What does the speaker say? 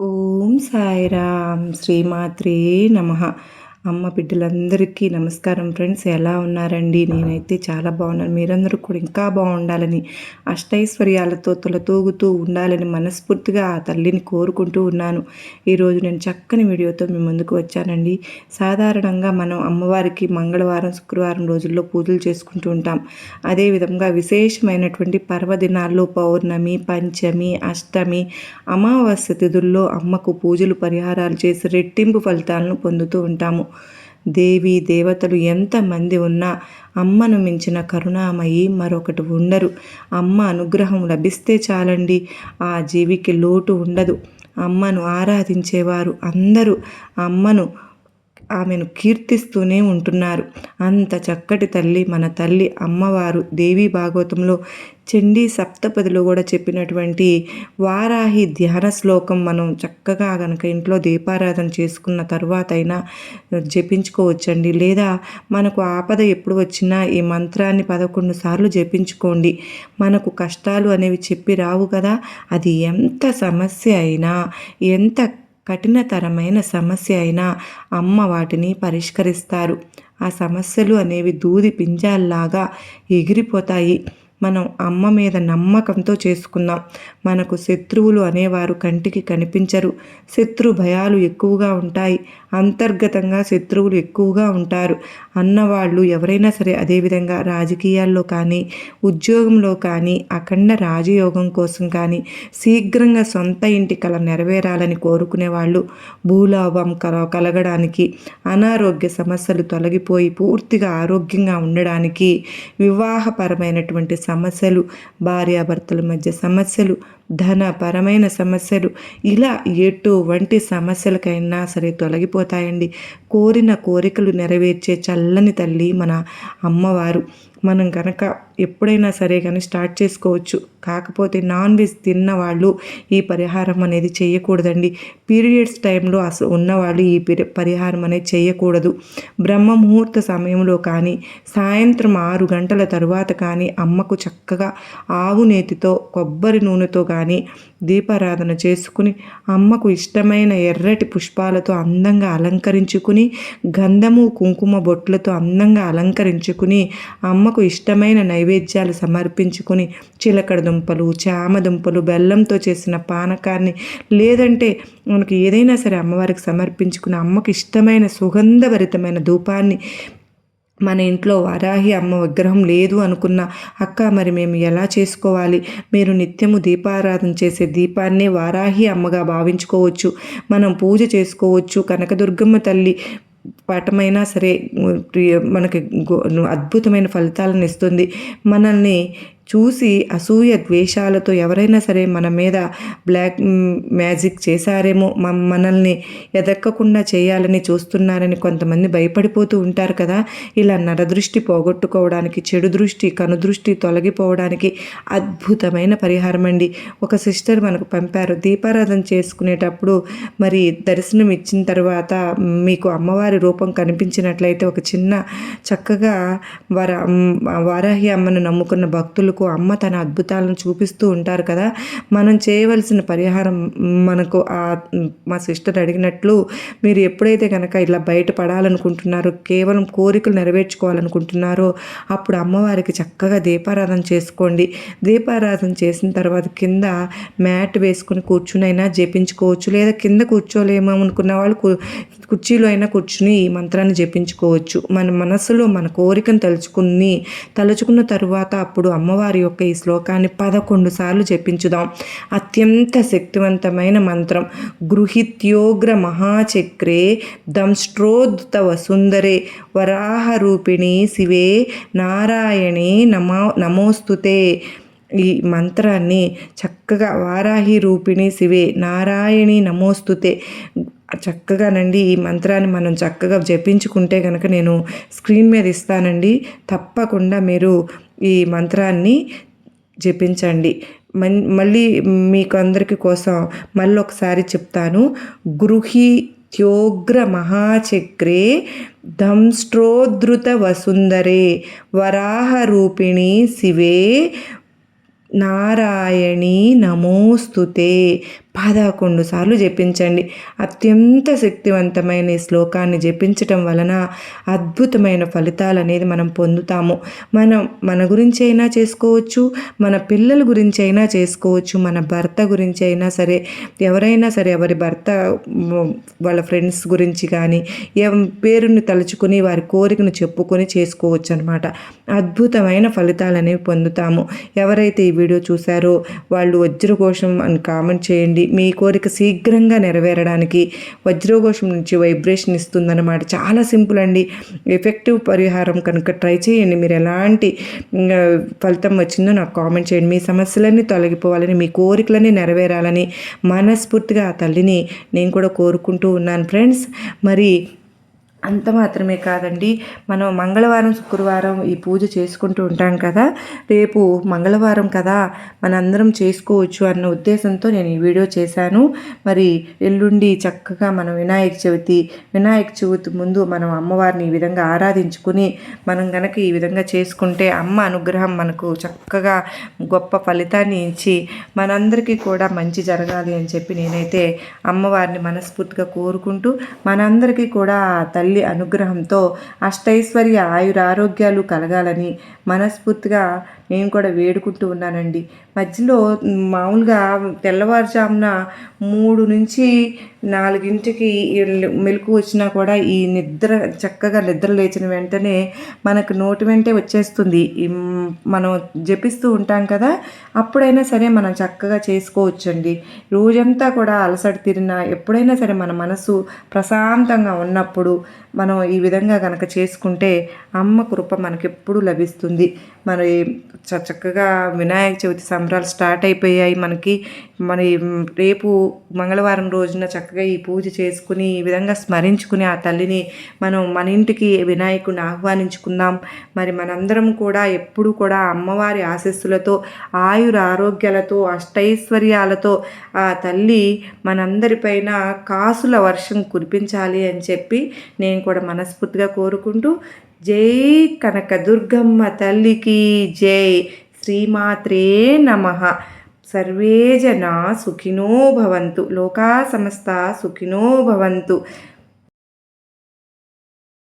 ఓం సాయిరామ్ శ్రీమాత్రే నమ అమ్మ బిడ్డలందరికీ నమస్కారం ఫ్రెండ్స్. ఎలా ఉన్నారండి? నేనైతే చాలా బాగున్నాను. మీరందరూ కూడా ఇంకా బాగుండాలని అష్టైశ్వర్యాలతో తొలతూగుతూ ఉండాలని మనస్ఫూర్తిగా ఆ తల్లిని కోరుకుంటూ ఉన్నాను. ఈరోజు నేను చక్కని వీడియోతో మీ ముందుకు వచ్చానండి. సాధారణంగా మనం అమ్మవారికి మంగళవారం శుక్రవారం రోజుల్లో పూజలు చేసుకుంటూ ఉంటాం. అదేవిధంగా విశేషమైనటువంటి పర్వదినాల్లో పౌర్ణమి పంచమి అష్టమి అమావాస్య తిథుల్లో అమ్మకు పూజలు పరిహారాలు చేసి రెట్టింపు ఫలితాలను పొందుతూ ఉంటాము. దేవి దేవతలు ఎంతమంది ఉన్నా అమ్మను మించిన కరుణామయి మరొకటి ఉండరు. అమ్మ అనుగ్రహం లభిస్తే చాలండి. ఆ జీవికి లోటు ఉండదు. అమ్మను ఆరాధించేవారు అందరూ. అమ్మను ఆమెను కీర్తిస్తూనే ఉంటున్నారు. అంత చక్కటి తల్లి మన తల్లి అమ్మవారు. దేవి భాగవతంలో చండీ సప్తపదిలో కూడా చెప్పినటువంటి వారాహి ధ్యాన శ్లోకం మనం చక్కగా కనుక ఇంట్లో దీపారాధన చేసుకున్న తర్వాత అయినా జపించుకోవచ్చండి. లేదా మనకు ఆపద ఎప్పుడు వచ్చినా ఈ మంత్రాన్ని పదకొండు సార్లు జపించుకోండి. మనకు కష్టాలు అనేవి చెప్పి రావు కదా. అది ఎంత సమస్య అయినా ఎంత కఠినతరమైన సమస్య అయినా అమ్మ వాటిని పరిష్కరిస్తారు. ఆ సమస్యలు అనేవి దూది పింజాల్లాగా ఎగిరిపోతాయి. మనం అమ్మ మీద నమ్మకంతో చేసుకుందాం. మనకు శత్రువులు అనేవారు కంటికి కనిపించరు. శత్రు భయాలు ఎక్కువగా ఉంటాయి. అంతర్గతంగా శత్రువులు ఎక్కువగా ఉంటారు. అన్నవాళ్ళు ఎవరైనా సరే అదేవిధంగా రాజకీయాల్లో కానీ ఉద్యోగంలో కానీ అఖండ రాజయోగం కోసం కానీ శీఘ్రంగా సొంత ఇంటి కల నెరవేరాలని కోరుకునే వాళ్ళు భూలాభం కల కలగడానికి అనారోగ్య సమస్యలు తొలగిపోయి పూర్తిగా ఆరోగ్యంగా ఉండడానికి వివాహపరమైనటువంటి సమస్యలు భార్యాభర్తల మధ్య సమస్యలు ధనపరమైన సమస్యలు. ఇలా ఎటువంటి సమస్యలకైనా సరే తొలగిపోతాయండి. కోరిన కోరికలు నెరవేర్చే చల్లని తల్లి మన అమ్మవారు. మనం కనుక ఎప్పుడైనా సరే కానీ స్టార్ట్ చేసుకోవచ్చు. కాకపోతే నాన్ వెజ్ తిన్న వాళ్ళు ఈ పరిహారం అనేది చేయకూడదండి. పీరియడ్స్ టైంలో అసలు ఉన్నవాళ్ళు ఈ పరిహారం అనేది చేయకూడదు. బ్రహ్మ ముహూర్త సమయంలో కానీ సాయంత్రం ఆరు గంటల తరువాత కానీ అమ్మకు చక్కగా ఆవు నేతితో కొబ్బరి నూనెతో కానీ దీపారాధన చేసుకుని అమ్మకు ఇష్టమైన ఎర్రటి పుష్పాలతో అందంగా అలంకరించుకుని గంధము కుంకుమ బొట్లతో అందంగా అలంకరించుకుని అమ్మకు ఇష్టమైన నైవేద్యాలు సమర్పించుకుని చిలకడ దుంపలు చామ దుంపలు బెల్లంతో చేసిన పానకాన్ని లేదంటే మనకి ఏదైనా సరే అమ్మవారికి సమర్పించుకుని అమ్మకు ఇష్టమైన సుగంధభరితమైన ధూపాన్ని మన ఇంట్లో వారాహి అమ్మ విగ్రహం లేదు అనుకున్న అక్క మరి మేము ఎలా చేసుకోవాలి? మీరు నిత్యము దీపారాధన చేసే దీపాన్ని వారాహి అమ్మగా భావించుకోవచ్చు. మనం పూజ చేసుకోవచ్చు. కనకదుర్గమ్మ తల్లి పాఠమైనా సరే మనకి అద్భుతమైన ఫలితాలను ఇస్తుంది. మనల్ని చూసి అసూయ ద్వేషాలతో ఎవరైనా సరే మన మీద బ్లాక్ మ్యాజిక్ చేశారేమో మనల్ని ఎదక్కకుండా చేయాలని చూస్తున్నారని కొంతమంది భయపడిపోతూ ఉంటారు కదా. ఇలా నరదృష్టి పోగొట్టుకోవడానికి చెడు దృష్టి కనుదృష్టి తొలగిపోవడానికి అద్భుతమైన పరిహారం అండి. ఒక సిస్టర్ మనకు పంపారు దీపారాధన చేసుకునేటప్పుడు మరి దర్శనం ఇచ్చిన తర్వాత మీకు అమ్మవారి రూపం రూపం కనిపించినట్లయితే ఒక చిన్న చక్కగా వర వారాహి అమ్మను నమ్ముకున్న భక్తులకు అమ్మ తన అద్భుతాలను చూపిస్తూ ఉంటారు కదా. మనం చేయవలసిన పరిహారం మనకు ఆ మా సిస్టర్ అడిగినట్లు మీరు ఎప్పుడైతే కనుక ఇలా బయటపడాలనుకుంటున్నారో కేవలం కోరికలు నెరవేర్చుకోవాలనుకుంటున్నారో అప్పుడు అమ్మవారికి చక్కగా దీపారాధన చేసుకోండి. దీపారాధన చేసిన తర్వాత కింద మ్యాట్ వేసుకుని కూర్చునైనా జపించుకోవచ్చు. లేదా కింద కూర్చోలేమో అనుకున్న వాళ్ళు కుర్చీలో అయినా కూర్చుని ఈ మంత్రాన్ని జపించుకోవచ్చు. మన మనసులో మన కోరికను తలుచుకుని తలుచుకున్న తరువాత అప్పుడు అమ్మవారి యొక్క ఈ శ్లోకాన్ని పదకొండు సార్లు జపించుదాం. అత్యంత శక్తివంతమైన మంత్రం. గృహిత్యోగ్ర మహాచక్రే దంష్ట్రోద్త వసుందరే వరాహ రూపిణి శివే నారాయణి నమో నమోస్తుతే. ఈ మంత్రాన్ని చక్కగా వారాహి రూపిణి శివే నారాయణి నమోస్తుతే. చక్కగానండి ఈ మంత్రాన్ని మనం చక్కగా జపించుకుంటే కనుక నేను స్క్రీన్ మీద ఇస్తానండి. తప్పకుండా మీరు ఈ మంత్రాన్ని జపించండి. మళ్ళీ మీకు అందరికి కోసం మళ్ళీ ఒకసారి చెప్తాను. గృహి త్యోగ్ర మహాచక్రే ధంస్ట్రోధృత వసుందరే వరాహరూపిణి శివే నారాయణి నమోస్తుతే పదకొండు సార్లు జపించండి. అత్యంత శక్తివంతమైన ఈ శ్లోకాన్ని జపించటం వలన అద్భుతమైన ఫలితాలు అనేది మనం పొందుతాము. మనం మన గురించి అయినా చేసుకోవచ్చు మన పిల్లల గురించి అయినా చేసుకోవచ్చు మన భర్త గురించి అయినా సరే ఎవరైనా సరే ఎవరి భర్త వాళ్ళ ఫ్రెండ్స్ గురించి కానీ పేరుని తలుచుకుని వారి కోరికను చెప్పుకొని చేసుకోవచ్చు అనమాట అద్భుతమైన ఫలితాలు అనేవి పొందుతాము. ఎవరైతే ఈ వీడియో చూశారో వాళ్ళు వజ్రకోశం అని కామెంట్ చేయండి. మీ కోరిక శీఘ్రంగా నెరవేరడానికి వజ్రకోశం నుంచి వైబ్రేషన్ ఇస్తుందన్నమాట. చాలా సింపుల్ అండి. ఎఫెక్టివ్ పరిహారం కనుక ట్రై చేయండి. మీరు ఎలాంటి ఫలితం వచ్చిందో నాకు కామెంట్ చేయండి. మీ సమస్యలన్నీ తొలగిపోవాలని మీ కోరికలన్నీ నెరవేరాలని మనస్ఫూర్తిగా ఆ తల్లిని నేను కూడా కోరుకుంటూ ఉన్నాను. ఫ్రెండ్స్ మరి అంత మాత్రమే కాదండి. మనం మంగళవారం శుక్రవారం ఈ పూజ చేసుకుంటూ ఉంటాం కదా. రేపు మంగళవారం కదా మనందరం చేసుకోవచ్చు అన్న ఉద్దేశంతో నేను ఈ వీడియో చేశాను. మరి ఎల్లుండి చక్కగా మనం వినాయక చవితి వినాయక చవితి ముందు మనం అమ్మవారిని ఈ విధంగా ఆరాధించుకుని మనం గనక ఈ విధంగా చేసుకుంటే అమ్మ అనుగ్రహం మనకు చక్కగా గొప్ప ఫలితాన్ని ఇచ్చి మనందరికీ కూడా మంచి జరగాలి అని చెప్పి నేనైతే అమ్మవారిని మనస్ఫూర్తిగా కోరుకుంటూ మనందరికీ కూడా తల్లి తల్లి అనుగ్రహంతో అష్టైశ్వర్య ఆయురారోగ్యాలు కలగాలని మనస్ఫూర్తిగా నేను కూడా వేడుకుంటూ ఉన్నానండి. మధ్యలో మామూలుగా తెల్లవారుజామున మూడు నుంచి నాలుగింటికి మెలకు వచ్చినా కూడా ఈ నిద్ర చక్కగా నిద్ర లేచిన వెంటనే మనకు నోటి వెంటే వచ్చేస్తుంది. మనం జపిస్తూ ఉంటాం కదా అప్పుడైనా సరే మనం చక్కగా చేసుకోవచ్చండి. రోజంతా కూడా అలసట తీరిన ఎప్పుడైనా సరే మన మనసు ప్రశాంతంగా ఉన్నప్పుడు మనం ఈ విధంగా కనుక చేసుకుంటే అమ్మ కృప మనకెప్పుడు లభిస్తుంది. మరి చక్కగా వినాయక చవితి సంబరాలు స్టార్ట్ అయిపోయాయి మనకి. మరి రేపు మంగళవారం రోజున చక్కగా ఈ పూజ చేసుకుని ఈ విధంగా స్మరించుకుని ఆ తల్లిని మనం మన ఇంటికి వినాయకుడిని ఆహ్వానించుకుందాం. మరి మనందరం కూడా ఎప్పుడు కూడా అమ్మవారి ఆశస్సులతో ఆయుర ఆరోగ్యాలతో అష్టైశ్వర్యాలతో ఆ తల్లి మనందరిపైన కాసుల వర్షం కురిపించాలి అని చెప్పి నేను నేను కూడా మనస్ఫూర్తిగా కోరుకుంటూ జై కనకదుర్గమ్మ తల్లికి జై. శ్రీమాత్రే నమ. సర్వే జనా సుఖినో భవంతు. లోకా సమస్త సుఖినో భవంతు.